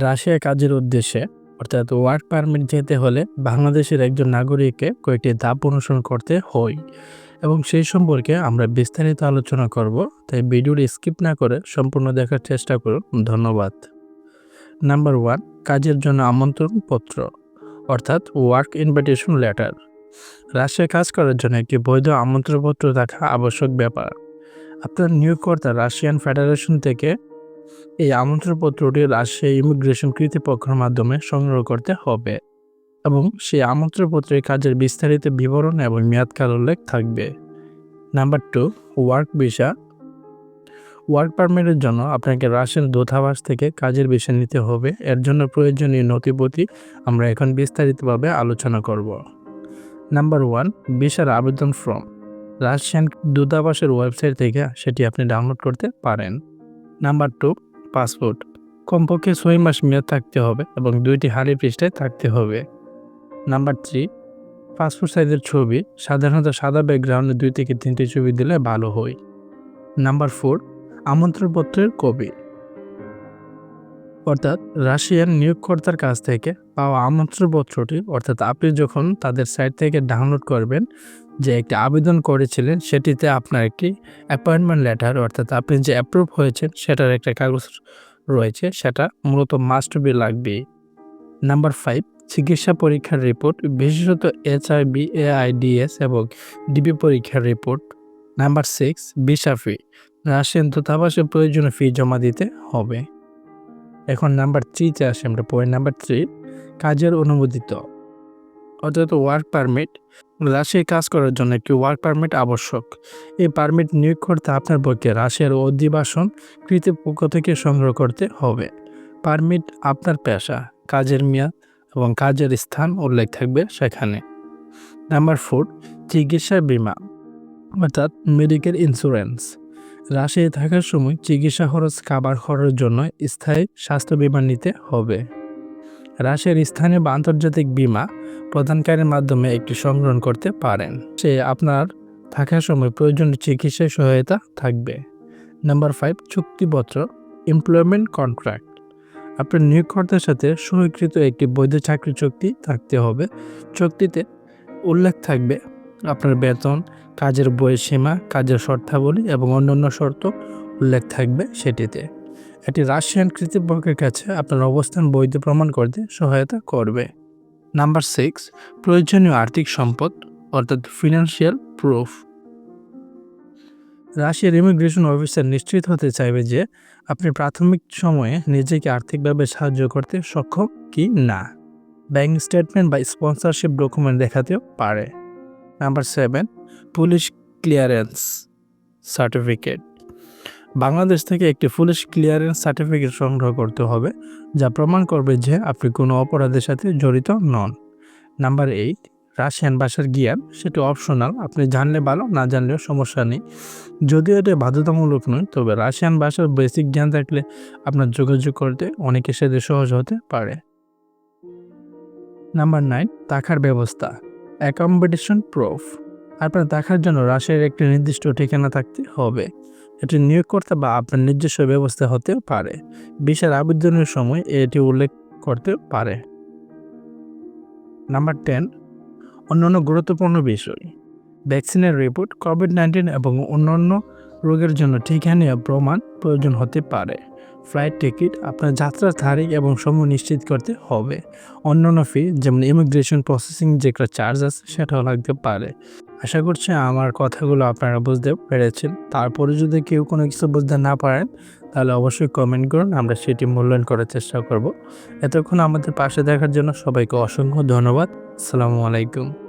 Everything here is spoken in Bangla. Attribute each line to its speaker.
Speaker 1: রাশিয়া কাজের উদ্দেশ্যে, অর্থাৎ ওয়ার্ক পারমিট যেতে হলে বাংলাদেশের একজন নাগরিককে কয়েকটি ধাপ অনুসরণ করতে হয়। এবং সেই সম্পর্কে আমরা বিস্তারিত আলোচনা করব, তাই ভিডিওটি স্কিপ না করে সম্পূর্ণ দেখার চেষ্টা করুন। ধন্যবাদ। নাম্বার ওয়ান কাজের জন্য আমন্ত্রণ পত্র, অর্থাৎ ওয়ার্ক ইনভাইটেশন লেটার রাশিয়ায় কাজ করার জন্য একটি বৈধ আমন্ত্রণপত্র থাকা আবশ্যক ব্যাপার। আপনার নিয়োগকর্তা রাশিয়ান ফেডারেশন থেকে এই আমন্ত্রণপত্রটি রাজশাহী ইমিগ্রেশন কর্তৃপক্ষের মাধ্যমে সংগ্রহ করতে হবে এবং সেই আমন্ত্রণপত্রে কাজের বিস্তারিত বিবরণ এবং মেয়াদকাল উল্লেখ থাকবে। Number two work visa work পারমিটের জন্য আপনাকে রাশিয়ান দূতাবাস থেকে কাজের বিষয় নিতে হবে। এর জন্য প্রয়োজনীয় নথিপত্র আমরা এখন বিস্তারিতভাবে আলোচনা করব। নাম্বার ওয়ান ভিসার আবেদন ফর্ম রাশিয়ান দূতাবাসের ওয়েবসাইট থেকে সেটি আপনি ডাউনলোড করতে পারেন। Number two, passport. কমপক্ষে ছয় মাস মেয়াদ থাকতে হবে এবং দুইটি হাড়ি পৃষ্ঠায় থাকতে হবে। নাম্বার থ্রি, পাসপোর্ট সাইজের ছবি সাধারণত সাদা ব্যাকগ্রাউন্ডে দুই থেকে তিনটি ছবি দিলে ভালো হয়। নাম্বার ফোর, আমন্ত্রণপত্রের কপি। অর্থাৎ রাশিয়ান নিয়োগকর্তার কাছ থেকে পাওয়া আমন্ত্রণপত্রটি, অর্থাৎ আপনি যখন তাদের সাইট থেকে ডাউনলোড করবেন যে একটি আবেদন করেছিলেন, সেটিতে আপনার একটি অ্যাপয়েন্টমেন্ট লেটার, অর্থাৎ আপনি যে অ্যাপ্রুভ হয়েছেন, সেটার একটা কাগজ রয়েছে, সেটা মূলত মাস্ট বি লাগবে। নাম্বার ফাইভ চিকিৎসা পরীক্ষার রিপোর্ট বিশেষত এইচআইবি এআইডিএস এবং ডিবি পরীক্ষার report number six visa fee Russian দূতাবাসে প্রয়োজনীয় ফি জমা দিতে হবে। এখন নাম্বার থ্রিতে আসি আমরা, পয়েন্ট নাম্বার থ্রি কাজের অনুমোদিত। অর্থাৎ ওয়ার্ক পারমিট রাশিয়ায় কাজ করার জন্য একটি ওয়ার্ক পারমিট আবশ্যক। এই পারমিট নিয়োগ করতে আপনার পক্ষে রাশিয়ার অধিবাসন কৃতপক্ষ থেকে সংগ্রহ করতে হবে। পারমিট আপনার পেশা, কাজের মেয়াদ এবং কাজের স্থান উল্লেখ থাকবে সেখানে। নাম্বার ফোর চিকিৎসা বিমা, অর্থাৎ মেডিকেল ইন্স্যুরেন্স রাশিয়ায় থাকার সময় চিকিৎসা খরচ কাবার খরচের জন্য স্থায়ী স্বাস্থ্য বিমা নিতে হবে। রাশিয়ার স্থানীয় বা আন্তর্জাতিক বিমা প্রদানকারীর মাধ্যমে একটি সংগ্রহণ করতে পারেন। সে আপনার থাকার সময় প্রয়োজনীয় চিকিৎসা সহায়তা থাকবে। নাম্বার ফাইভ চুক্তিপত্র এমপ্লয়মেন্ট কন্ট্রাক্ট আপনার নিয়োগকর্তার সাথে সহিকৃত একটি বৈধ চাকরি চুক্তি থাকতে হবে। চুক্তিতে উল্লেখ থাকবে আপনার বেতন কাজের বয়সীমা কাজের শর্তাবলী এবং অন্যান্য শর্ত উল্লেখ থাকবে সেটিতে। এটি রাশিয়ান কর্তৃপক্ষের কাছে আপনার অবস্থান বৈধ প্রমাণ করতে সহায়তা করবে। নাম্বার সিক্স, প্রয়োজনীয় আর্থিক সম্পদ, অর্থাৎ ফিনান্সিয়াল প্রুফ। রাশিয়ার ইমিগ্রেশন অফিসার নিশ্চিত হতে চাইবে যে আপনি প্রাথমিক সময়ে নিজেকে আর্থিকভাবে সাহায্য করতে সক্ষম কি না। ব্যাংক স্টেটমেন্ট বা স্পন্সরশিপ ডকুমেন্ট দেখাতেও পারে। Number seven police clearance certificate. Bangladesh থেকে একটি পুলিশ ক্লিয়ারেন্স সার্টিফিকেট সংগ্রহ করতে হবে, যা প্রমাণ করবে যে আপনি কোনো অপরাধের সাথে জড়িত নন। নাম্বার এইট, রাশিয়ান ভাষার জ্ঞান, সেটি অপশনাল, আপনি জানলে ভালো, না জানলেও সমস্যা নেই। যদিও এটা বাধ্যতামূলক নয়, তবে রাশিয়ান ভাষার বেসিক জ্ঞান থাকলে আপনার যোগাযোগ করতে অনেকের সাথে সহজ হতে পারে। নাম্বার নাইন, টাকার ব্যবস্থা, অ্যাকমোডেশন প্রুফ। আপনার দেখার জন্য রাশিয়ার একটি নির্দিষ্ট ঠিকানা থাকতে হবে। এটি নিয়োগকর্তা বা আপনার নিজস্ব ব্যবস্থা হতে পারে। বিশাল আবেদনের সময় এটি উল্লেখ করতে পারে। নাম্বার টেন, অন্যান্য গুরুত্বপূর্ণ বিষয়। ভ্যাকসিনের রিপোর্ট কোভিড নাইন্টিন এবং অন্যান্য রোগের জন্য ঠিকানা প্রমাণ প্রয়োজন হতে পারে। ফ্লাইট টিকিট আপনার যাত্রার তারিখ এবং সময় নিশ্চিত করতে হবে। অন্যান্য ফি যেমন ইমিগ্রেশন প্রসেসিং যেগুলো চার্জ আছে, সেটাও লাগতে পারে। আশা করছি আমার কথাগুলো আপনারা বুঝতে পেরেছেন। তারপরে যদি কেউ কোনো কিছু বুঝতে না পারেন, তাহলে অবশ্যই কমেন্ট করুন, আমরা সেটি মূল্যায়ন করার চেষ্টা করব। এতক্ষণ আমাদের পাশে দেখার জন্য সবাইকে অসংখ্য ধন্যবাদ। আসসালামু আলাইকুম।